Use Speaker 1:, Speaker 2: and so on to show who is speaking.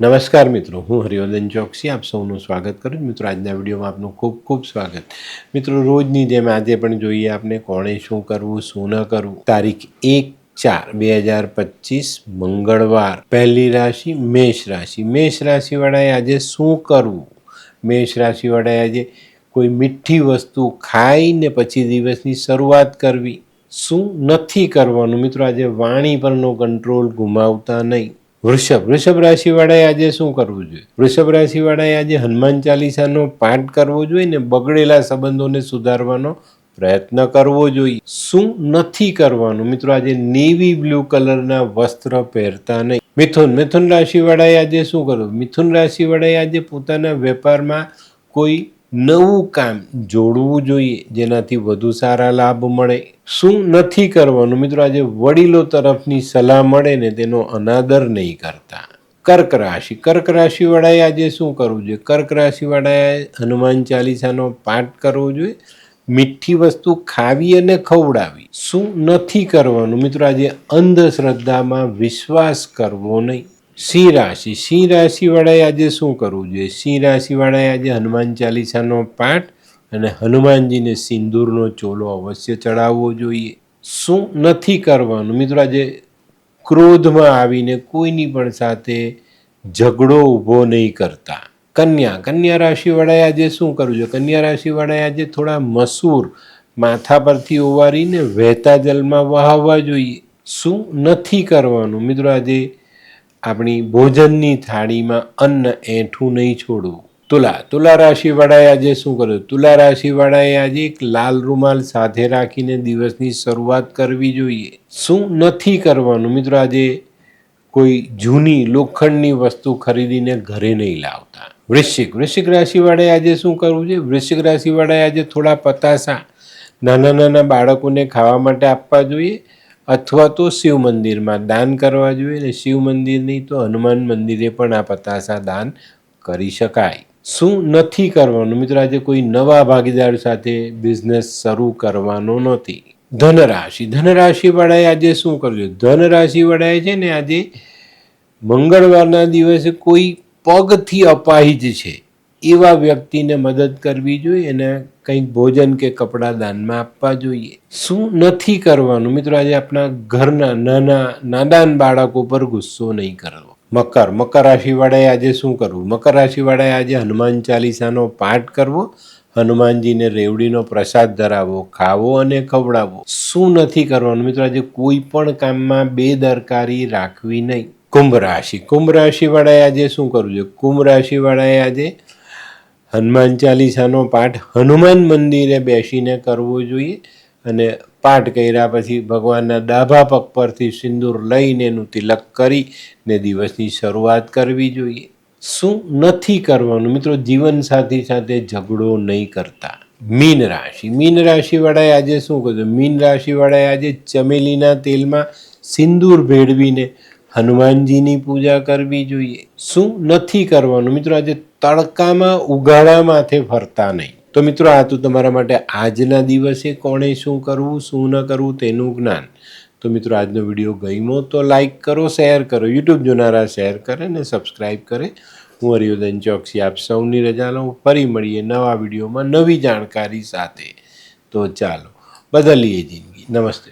Speaker 1: નમસ્કાર મિત્રો, હું હરિવર્ધન ચોકસી, આપ સૌનું સ્વાગત કરું છું. મિત્રો, આજના વિડીયોમાં આપનું ખૂબ ખૂબ સ્વાગત. મિત્રો, રોજની જેમ આજે પણ જોઈએ આપણે કોણે શું કરવું, શું ન કરવું. તારીખ એક ચાર બે હજાર પચીસ, મંગળવાર. પહેલી રાશિ મેષ રાશિ. મેષ રાશિવાળાએ આજે શું કરવું? મેષ રાશિવાળાએ આજે કોઈ મીઠી વસ્તુ ખાઈને પછી દિવસની શરૂઆત કરવી. શું નથી કરવાનું? મિત્રો, આજે વાણી પરનો કંટ્રોલ ગુમાવતા નહીં. વૃષભ. વૃષભ રાશિવાળાએ આજે શું કરવું જોઈએ? વૃષભ રાશિવાળાએ આજે હનુમાન ચાલીસાનો પાઠ કરવો જોઈએ ને બગડેલા સંબંધોને સુધારવાનો પ્રયત્ન કરવો જોઈએ. શું નથી કરવાનું? મિત્રો, આજે નેવી બ્લુ કલરના વસ્ત્ર પહેરતા નહીં. મિથુન. મિથુન રાશિવાળાએ આજે શું કરવું? મિથુન રાશિવાળાએ આજે પોતાના વેપારમાં કોઈ નવું કામ જોડવું જોઈએ, જેનાથી વધુ સારા લાભ મળે. શું નથી કરવાનું? મિત્રો, આજે વડીલો તરફની સલાહ મળે ને તેનો અનાદર નહીં કરતા. કર્ક રાશિ. કર્ક રાશિવાળાએ આજે શું કરવું જોઈએ? કર્ક રાશિવાળાએ હનુમાન ચાલીસાનો પાઠ કરવો જોઈએ. મીઠી વસ્તુ ખાવી અને ખવડાવી શું નથી કરવાનું? મિત્રો, આજે અંધશ્રદ્ધામાં વિશ્વાસ કરવો નહીં. સિંહ રાશિ. સિંહ રાશિવાળાએ આજે શું કરવું જોઈએ? સિંહ રાશિવાળાએ આજે હનુમાન ચાલીસાનો પાઠ અને હનુમાનજીને સિંદૂરનો ચોલો અવશ્ય ચડાવવો જોઈએ. શું નથી કરવાનું? મિત્રો, આજે ક્રોધમાં આવીને કોઈની પણ સાથે ઝઘડો ઊભો નહીં કરતા. કન્યા. કન્યા રાશિવાળાએ આજે શું કરવું જોઈએ? કન્યા રાશિવાળાએ આજે થોડા મસૂર માથા પરથી ઓવારીને વહેતા જલમાં વહાવવા જોઈએ. શું નથી કરવાનું? મિત્રો, આજે આપણી ભોજનની થાળીમાં અન્ન એઠું નહીં છોડવું. તુલા તુલા રાશિવાળાએ આજે શું કર્યું? તુલા રાશિવાળાએ આજે એક લાલ રૂમાલ સાથે રાખીને દિવસની શરૂઆત કરવી જોઈએ. શું નથી કરવાનું? મિત્રો, આજે કોઈ જૂની લોખંડની વસ્તુ ખરીદીને ઘરે નહીં લાવતા. વૃશ્ચિક વૃશ્ચિક રાશિવાળાએ આજે શું કરવું છે? વૃશ્ચિક રાશિવાળાએ આજે થોડા પતાસા નાના નાના બાળકોને ખાવા માટે આપવા જોઈએ. અથવા તો શિવ મંદિરમાં દાન કરવા જોઈએ ને શિવ મંદિર નહીં તો હનુમાન મંદિરે પણ આ પતાસા દાન કરી શકાય. શું નથી કરવાનું? મિત્રો, આજે કોઈ નવા ભાગીદાર સાથે બિઝનેસ શરૂ કરવાનો નથી. ધનરાશિ. ધનરાશિવાળાએ આજે શું કરવું ધનરાશિવાળાએ છે ને આજે મંગળવારના દિવસે કોઈ પગથી અપાહિજ છે. એવા વ્યક્તિને મદદ કરવી જોઈએ અને કંઈક ભોજન કે કપડાં દાનમાં આપવા જોઈએ. શું નથી કરવાનું? મિત્રો, આજે આપણા ઘરના નાના, નાદાન બાળકો પર ગુસ્સો નહીં કરવો. મકર મકર રાશિવાળાએ આજે શું કરવું? મકર રાશિવાળાએ આજે હનુમાન ચાલીસાનો પાઠ કરવો, હનુમાનજીને રેવડીનો પ્રસાદ ધરાવો ખાવો અને ખવડાવવો. શું નથી કરવાનું? મિત્રો, આજે કોઈ પણ કામમાં બેદરકારી રાખવી નહીં. કુંભ રાશિ. કુંભ રાશિવાળાએ આજે શું કરવું જોઈએ? કુંભ રાશિવાળાએ આજે હનુમાન ચાલીસાનો પાઠ હનુમાન મંદિરે બેસીને કરવો જોઈએ અને પાઠ કર્યા પછી ભગવાનના ડાભા પગ પરથી સિંદૂર લઈને એનું તિલક કરી ને દિવસની શરૂઆત કરવી જોઈએ. શું નથી કરવાનું? મિત્રો, જીવન સાથી સાથે ઝઘડો નહીં કરતા. મીન રાશિ. મીન રાશિવાળાએ આજે શું કહ્યું મીન રાશિવાળાએ આજે ચમેલીના તેલમાં સિંદૂર ભેળવીને હનુમાનજીની પૂજા કરવી જોઈએ. શું નથી કરવાનું? મિત્રો, આજે તડકામાં ઉગાડા માથે ફરતા નહીં. તો મિત્રો, આ તો તમારા માટે આજના દિવસે કોણે શું કરવું, શું ન કરવું તેનું જ્ઞાન. તો મિત્રો, આજનો વીડિયો ગમ્યો તો લાઇક કરો, શેર કરો. યુટ્યુબ જોનારા શેર કરે ને સબસ્ક્રાઈબ કરે. હું હરિયોદન ચોકસી આપ સૌની રજા લઉં. ફરી મળીએ નવા વિડીયોમાં નવી જાણકારી સાથે. તો ચાલો, બદલીએ જિંદગી. નમસ્તે